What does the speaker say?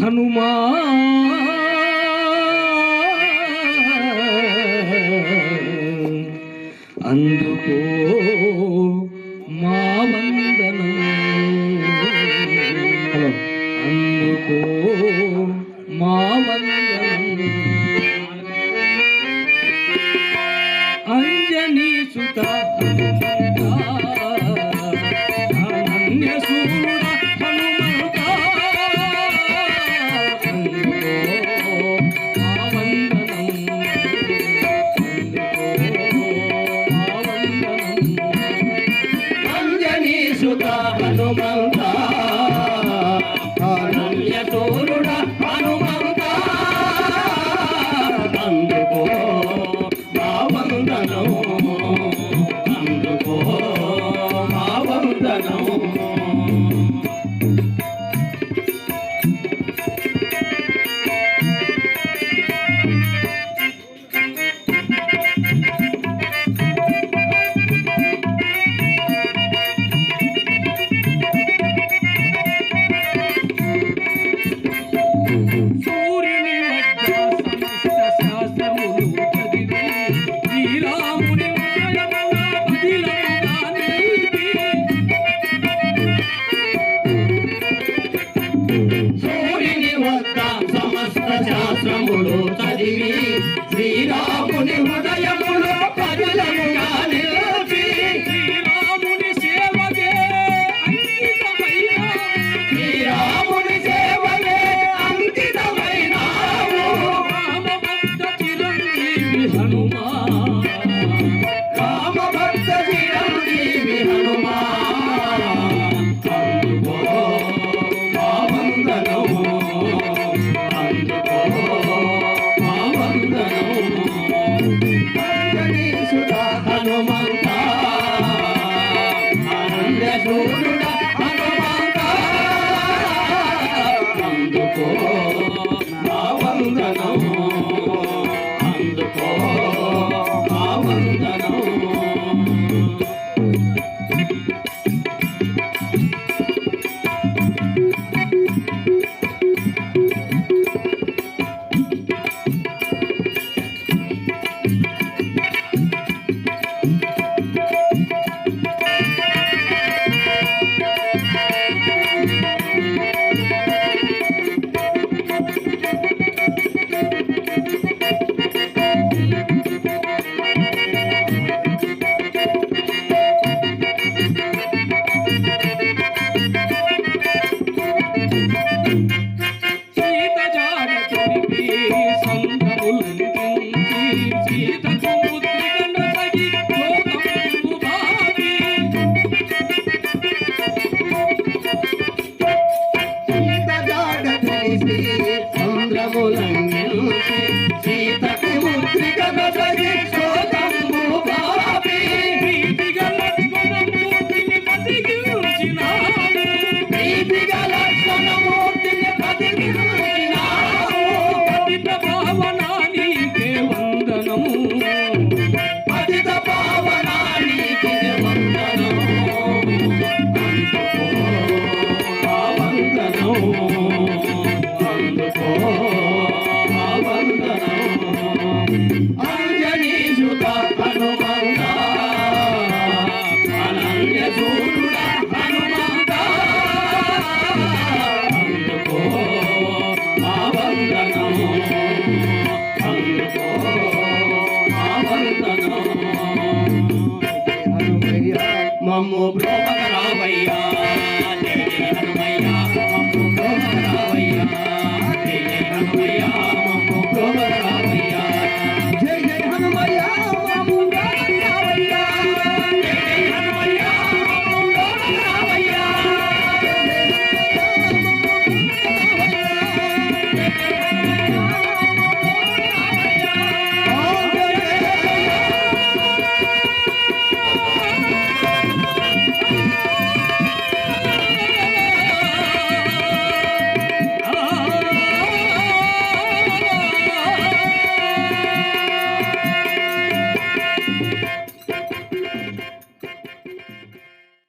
హనుమా అందుకో మా వందనం. అందుకో మా వందనం. అంజనీ సుత హనుమంత అనన్య సూరుడ అందుకో మా అందుకో